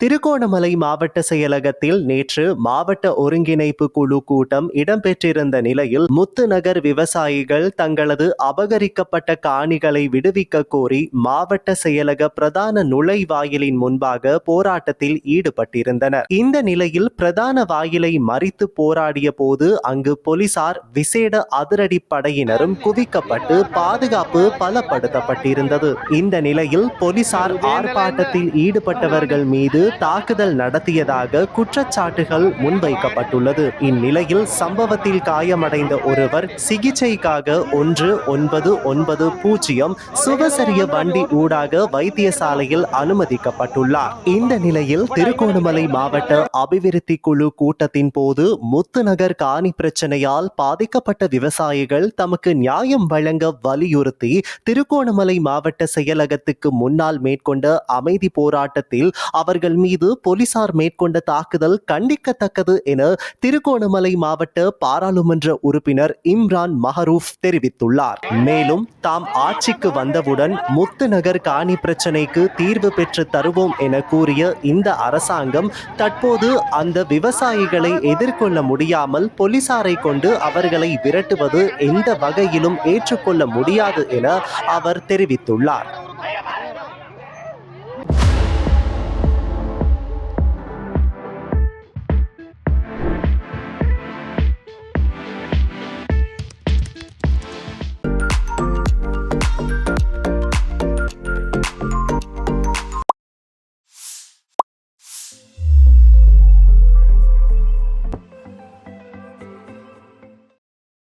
திருகோணமலை மாவட்ட செயலகத்தில் நேற்று மாவட்ட ஒருங்கிணைப்பு குழு கூட்டம் இடம்பெற்றிருந்த நிலையில் முத்துநகர் விவசாயிகள் தங்களது அபகரிக்கப்பட்ட காணிகளை விடுவிக்க கோரி மாவட்ட செயலக பிரதான நுழைவாயிலின் முன்பாக போராட்டத்தில் ஈடுபட்டிருந்தனர். இந்த நிலையில் பிரதான வாயிலை மறித்து போராடிய போது அங்கு போலீசார் விசேட அதிரடி படையினரும் குவிக்கப்பட்டு பாதுகாப்பு பலப்படுத்தப்பட்டிருந்தது. இந்த நிலையில் போலீசார் ஆர்ப்பாட்டத்தில் ஈடுபட்டவர்கள் மீது தாக்குதல் நடத்தியதாக குற்றச்சாட்டுகள் முன்வைக்கப்பட்டுள்ளது. இந்நிலையில் சம்பவத்தில் காயமடைந்த ஒருவர் சிகிச்சைக்காக ஒன்று ஒன்பது ஒன்பது பூஜ்ஜியம் சுவசரிய வண்டி ஊடாக வைத்தியசாலையில் அனுமதிக்கப்பட்டுள்ளார். இந்த நிலையில் திருகோணமலை மாவட்ட அபிவிருத்தி குழு கூட்டத்தின் போது முத்துநகர் காணி பிரச்சனையால் பாதிக்கப்பட்ட விவசாயிகள் தமக்கு நியாயம் வழங்க வலியுறுத்தி திருகோணமலை மாவட்ட செயலகத்துக்கு முன்னால் மேற்கொண்ட அமைதி போராட்டத்தில் அவர்கள் மீது போலீசார் மேற்கொண்ட தாக்குதல் கண்டிக்கத்தக்கது என திருகோணமலை மாவட்ட பாராளுமன்ற உறுப்பினர் இம்ரான் மஹரூப் தெரிவித்துள்ளார். மேலும் தாம் ஆட்சிக்கு வந்தவுடன் முத்துநகர் காணி பிரச்சினைக்கு தீர்வு பெற்று தருவோம் என கூறிய இந்த அரசாங்கம் தற்போது அந்த விவசாயிகளை எதிர்கொள்ள முடியாமல் போலீசாரை கொண்டு அவர்களை விரட்டுவது எந்த வகையிலும் ஏற்றுக்கொள்ள முடியாது என அவர் தெரிவித்துள்ளார்.